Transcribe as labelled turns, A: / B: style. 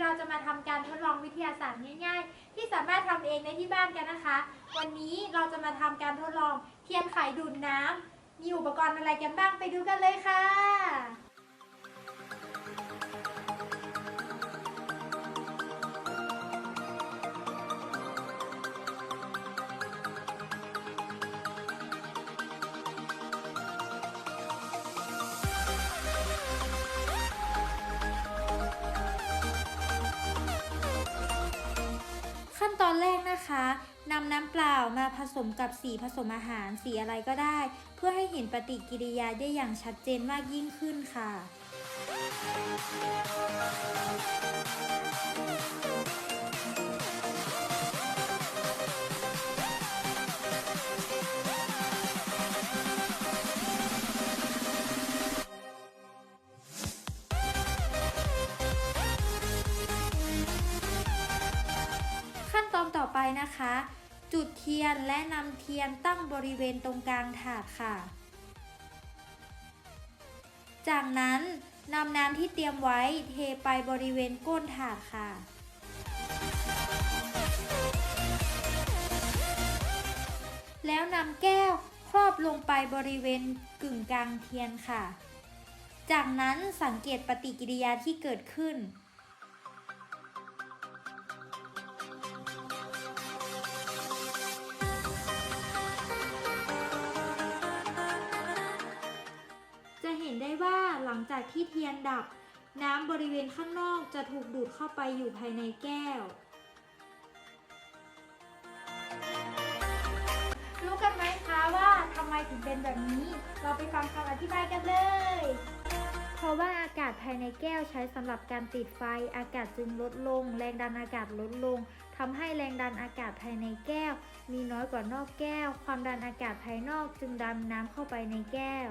A: เราจะมาทำการทดลองวิทยาศาสตร์ง่าย ๆ ที่สามารถทำเองในที่บ้านกันนะคะ วันนี้เราจะมาทำการทดลองเทียนไขดูดน้ำมีอุปกรณ์อะไรกันบ้างไปดูกันเลยค่ะ อนแรกนะคะนำน้ำเปล่ามาผสมกับสีผสมอาหารสีอะไรก็ได้ เพื่อให้เห็นปฏิกิริยาได้อย่างชัดเจนมากยิ่งขึ้นค่ะ ไปนะคะ จุดเทียนและนำเทียนตั้งบริเวณตรงกลางถาดค่ะ จากนั้นนำน้ำที่เตรียมไว้เทไปบริเวณก้นถาดค่ะ แล้วนำแก้วครอบลงไปบริเวณกึ่งกลางเทียนค่ะ จากนั้นสังเกตปฏิกิริยาที่เกิดขึ้น จากที่เทียนดับ น้ำบริเวณข้างนอกจะถูกดูดเข้าไปอยู่ภายในแก้ว รู้กันไหมคะว่าทำไมถึงเป็นแบบนี้ เราไปฟังคำอธิบายกันเลย เพราะว่าอากาศภายในแก้วใช้สำหรับการติดไฟ อากาศจึงลดลง แรงดันอากาศลดลงทำให้แรงดันอากาศภายในแก้ว มีน้อยกว่านอกแก้ว ความดันอากาศภายนอกจึงดันน้ำเข้าไปในแก้ว